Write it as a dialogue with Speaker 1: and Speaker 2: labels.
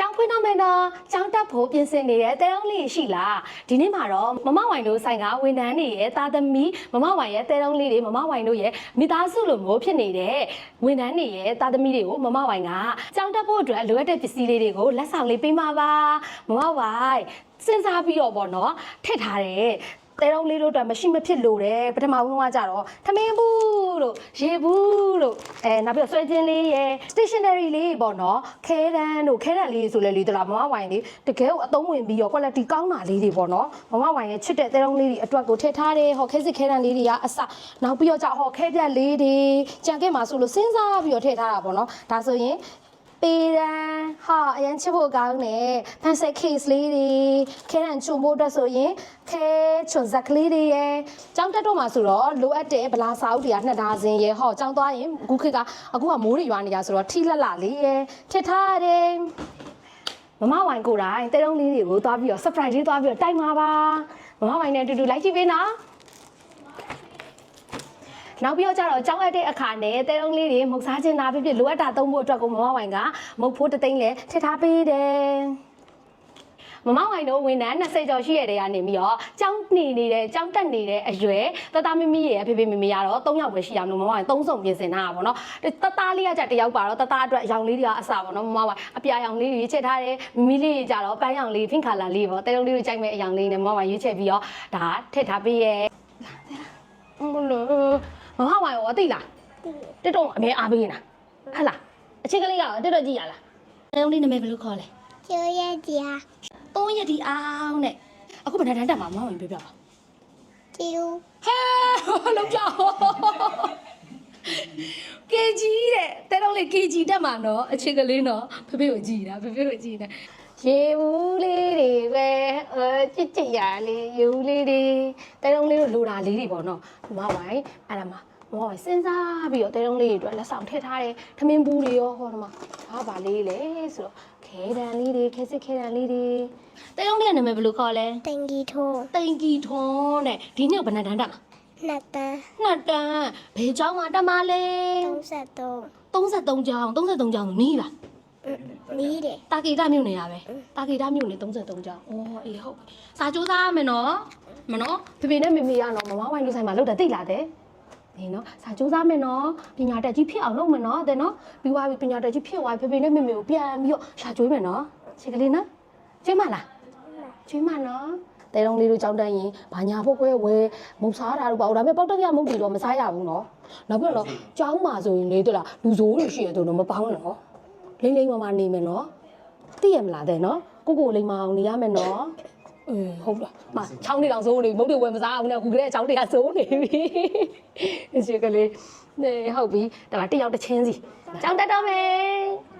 Speaker 1: ကျောင်းဖွင့်တော့မယ်နော်ကျောင်းတက်ဖို့ပြင်ဆင်နေတဲ့တဲတုံးလေးရှိလားဒီနေ့မှာတော့မမဝိုင်တို့ဆိုင်ကဝန်ထမ်းတွေရဲ့သားသမီးမမဝိုင်ရဲ့တဲတုံးလေးတွေမမဝိုင်တို့ရဲ့မိသားစုလိုမျိုးဖြစ်နေတဲ့ဝန်ထမ်းတွေရဲ့သားသမီးတွေကိုမမဝိုင်ကကျောင်းတက်ဖို့အတွက်လိုအပ်တဲ့ပစ္စည်းလေးတွေကိုလက်ဆောင်လေးပေးမှာပါမမဝိုင်စဉ်းစားပြီးတော့ပေါ့နော်ထည့်ထားတယ်တဲတုံးလေးတို့အတွက်မရှိမဖြစ်လို့တယ်ပထမဆုံးကကြတော့ထမင်းဘူးလို့ရေဘူးလို့ အဲနောက်ပြီးတော့ဆွဲချင်းလေးရယ် stationery လေးပေါ့နော်ခဲတန်းတို့ခဲတန်းလေးဆိုလဲလေတလားမမဝိုင်လေးတကယ်ကိုအသုံးဝင်ပြီးတော့ quality ကောင်းတာလေးတွေပေါ့နော်မမဝိုင်ရဲ့ချစ်တဲ့တဲတုံးလေးတွေအတွက်ကိုထည့်ထားတယ်ဟောခဲစစ်ခဲတန်းလေးတွေကအစနောက်ပြီးတော့ကြဟောခဲပြက်လေးတွေကြံခဲ့မှာဆိုလို့စဉ်းစားပြီးတော့ထည့်ထားတာပေါ့နော်ဒါဆိုရင် ပေးရန်ဟာအရင်ချစ်ဖို့ကောင်းတယ်ဖန်ဆက် case လေးတွေခဲရန်ချုံဖို့အတွက်ဆိုရင်ခဲချွန်ဇက်ကလေးတွေရယ်ចောင်းတက်တော့မှာဆိုတော့လိုအပ်တဲ့ဗလာစာအုပ်တွေကနှစ်ဒါဇင်ရယ်ဟောចောင်းသွားရင်အခုခေတ်ကအခုကမိုးတွေရွာနေကြဆိုတော့ထိလက်လာလေးရယ်ထစ်ထားရတယ်မမဝိုင်ကိုယ်တိုင်တဲတုံးလေးတွေကိုသွားပြီးတော့ surprise လေးသွားပြီးတော့တိုက်မှာပါမမဝိုင်နဲ့အတူတူလိုက်ကြည့်ပေးနော် နောက်ပြီးတော့ကျတော့ကြောင်းရတဲ့အခါနဲ့တဲတုံးလေးတွေမုတ်စားခြင်းသားဖြစ်ဖြစ်လိုအပ်တာသုံးဖို့အတွက်ကိုမမဝိုင်ကမုတ်ဖိုးတစ်သိန်းလဲထည့်ထားပေးတယ်မမဝိုင်တို့ဝန်ထမ်း20ကျော်ရှိရတဲ့ကနေပြီးတော့ကြောင်းနေနေတဲ့ကြောင်းတက်နေတဲ့အရွယ်တတမမီရဲ့အဖေဖေမမေကတော့3ယောက်ပဲရှိရအောင်လို့မမဝိုင်3စုံပြင်ဆင်ထားတာပေါ့နော်တတလေးကကြတယောက်ပါတော့တတအတွက်ရောင်လေးတွေကအစပေါ့နော်မမဝိုင်အပြာရောင်လေးတွေရွေးချက်ထားတယ်မမီလေးကြတော့ပန်းရောင်လေးဖင်ခါလာလေးပေါ့တဲတုံးလေးတွေကြိုက်မဲ့အရောင်လေးနဲ့မမဝိုင်ရွေးချက်ပြီးတော့ဒါထည့်ထားပေးရဲ့မလို့မမဝိုင် ရောသိလားတက်တော့အမဲအားပေးနေတာဟဟလားအချစ်ကလေးကတက်တော့ကြည့်ရလားအဲဦးလေးနာမည်ဘယ်လိုခေါ်လဲ
Speaker 2: ကျော်ရက်ကြီးအား
Speaker 1: သုံးရက်ဒီအောင်နဲ့အခုဘယ်နဲ့တန်းတက်မှာမမပြောပြပါ
Speaker 2: ကျူ
Speaker 1: ဟဲလုံးကြောက်ကေဂျီတဲ့တဲတော့လေကေဂျီတက်မှာနော်အချစ်ကလေးနော်ဖေဖေကိုကြည်တာဖေဖေကိုကြည်တာရေဘူးလေးတွေပဲအချစ်ချစ်ရလေးရေဘူးလေးတွေတဲတော့လေးလိုတာလေးတွေပေါ့နော်ဘာပါလဲအဲ့ဒါမှာ ဟောစဉ်းစားပြီးတော့တဲတုံးလေးတွေအတွက်လက်ဆောင်ထည့်ထားတယ်ထမင်းဘူးတွေရောဟောဒီမှာဒါပါလေးလေဆိုတော့ခဲတန်လေးတွေခဲစစ်ခဲတန်လေးတွေတဲတုံးလေးကနာမည်ဘယ်လိုခေါ်လဲ
Speaker 2: တင်ကြီးထိုး
Speaker 1: တိန်ကီထွန်းတဲ့ဒီနေ့ဘယ်နှတန်းတက်နှ
Speaker 2: စ်တ
Speaker 1: န်းနှစ်တန်းဘယ်เจ้าမှာတက်မလဲ
Speaker 2: 33
Speaker 1: 33เจ้า33เจ้าနီးလား
Speaker 2: နီးတယ်
Speaker 1: တာကေတာမြို့နေတာပဲတာကေတာမြို့နေ33ကျောင်းဩအေးဟုတ်ပါစာကြိုးစားရမယ်နော်မနော်ဖေဖေနဲ့မေမေရအောင်မမဝိုင်းလူဆိုင်မှာလောက်တာတိတ်လာတယ် နေနော်စာကြိုးစားမယ်နော်ပညာတက်ကြီးဖြစ်အောင်လုပ်မယ်နော်တဲ့နော်ပြီးသွားပြီပညာတက်ကြီးဖြစ်သွားပြီဖေဖေနဲ့မေမေကိုပြန်ပြီးတော့ရှာကြွေးမယ်နော်ချစ်ကလေးနော်ကျွေးမလားကျွေးမနော်တဲတုံးလေးတို့ကြောင်းတန်းရင်ဘာညာဖို့ကွဲဝဲမုတ်စားတာတို့ပေါ့ဒါပေမဲ့ပေါက်တက်ရမုတ်တီတော့မစားရဘူးနော်နောက်ပြီးတော့ကြောင်းမှာဆိုရင်လေတလားလူဆိုးတွေရှိရတော့မပေါင်းနော်လိမ့်လိမ့်မမနေမယ်နော်သိရမလားတဲ့နော်ကိုကိုလိမ္မာအောင်နေရမယ်နော်အေး ဟုတ်လားမချောင်းနေတောင်စိုးနေမုတ်တွေဝယ်မစားအောင်နဲ့အခုကလေးအချောင်းတွေကစိုးနေပြီအရှိကလေးနေဟုတ်ပြီဒါကတစ်ယောက်တစ်ချင်းစီချောင်းတက်တော့မယ်